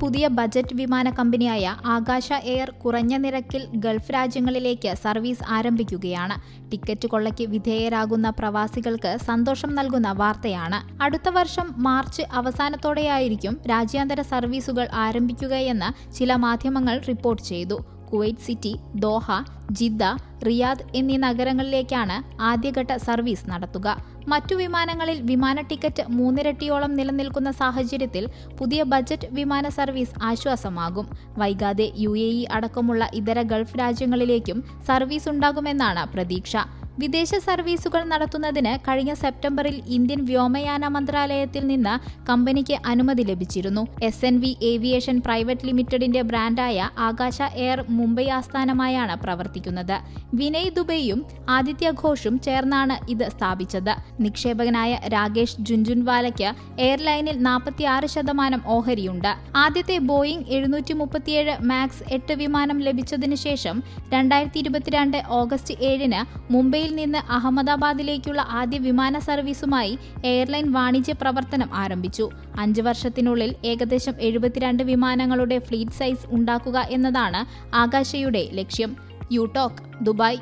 പുതിയ ബജറ്റ് വിമാന കമ്പനിയായ ആകാശ എയർ കുറഞ്ഞ നിരക്കിൽ ഗൾഫ് രാജ്യങ്ങളിലേക്ക് സർവീസ് ആരംഭിക്കുകയാണ്. ടിക്കറ്റ് കൊള്ളയ്ക്ക് വിധേയരാകുന്ന പ്രവാസികൾക്ക് സന്തോഷം നൽകുന്ന വാർത്തയാണ്. അടുത്ത വർഷം മാർച്ച് അവസാനത്തോടെയായിരിക്കും രാജ്യാന്തര സർവീസുകൾ ആരംഭിക്കുകയെന്ന് ചില മാധ്യമങ്ങൾ റിപ്പോർട്ട് ചെയ്തു. Kuwait city Doha Jeddah Riyadh എന്നീ നഗരങ്ങളിലേക്കാണ് ആദ്യഘട്ട സർവീസ് നടത്തുക. മറ്റു വിമാനങ്ങളിൽ വിമാന ടിക്കറ്റ് മൂന്നിരട്ടിയോളം നിലനിൽക്കുന്ന സാഹചര്യത്തിൽ പുതിയ ബജറ്റ് വിമാന സർവീസ് ആശ്വാസമാകും. വൈകാതെ യു അടക്കമുള്ള ഇതര ഗൾഫ് രാജ്യങ്ങളിലേക്കും സർവീസ് ഉണ്ടാകുമെന്നാണ് പ്രതീക്ഷ. വിദേശ സർവീസുകൾ നടത്തുന്നതിന് കഴിഞ്ഞ സെപ്റ്റംബറിൽ ഇന്ത്യൻ വ്യോമയാന മന്ത്രാലയത്തിൽ നിന്ന് കമ്പനിക്ക് അനുമതി ലഭിച്ചിരുന്നു. S N V aviation private ലിമിറ്റഡിന്റെ ബ്രാൻഡായ ആകാശ എയർ മുംബൈ ആസ്ഥാനമായാണ് പ്രവർത്തിക്കുന്നത്. വിനയ് ദുബൈയും ആദിത്യ ഘോഷും ചേർന്നാണ് ഇത് സ്ഥാപിച്ചത്. നിക്ഷേപകനായ രാകേഷ് ജുൻജുൻവാലയ്ക്ക് എയർലൈനിൽ നാൽപ്പത്തിയാറ് ശതമാനം ഓഹരിയുണ്ട്. ആദ്യത്തെ ബോയിംഗ് എഴുന്നൂറ്റി മുപ്പത്തിയേഴ് മാക്സ് എട്ട് വിമാനം ലഭിച്ചതിനു ശേഷം രണ്ടായിരത്തി ഇരുപത്തിരണ്ട് ഓഗസ്റ്റ് ഏഴിന് മുംബൈയിൽ നിന്ന് അഹമ്മദാബാദിലേക്കുള്ള ആദ്യ വിമാന സർവീസുമായി എയർലൈൻ വാണിജ്യ പ്രവർത്തനം ആരംഭിച്ചു. അഞ്ച് വർഷത്തിനുള്ളിൽ ഏകദേശം എഴുപത്തിരണ്ട് വിമാനങ്ങളുടെ ഫ്ലീറ്റ് സൈസ് ഉണ്ടാക്കുക എന്നതാണ് ആകാശയുടെ ലക്ഷ്യം. യുടോക് ദുബായ്.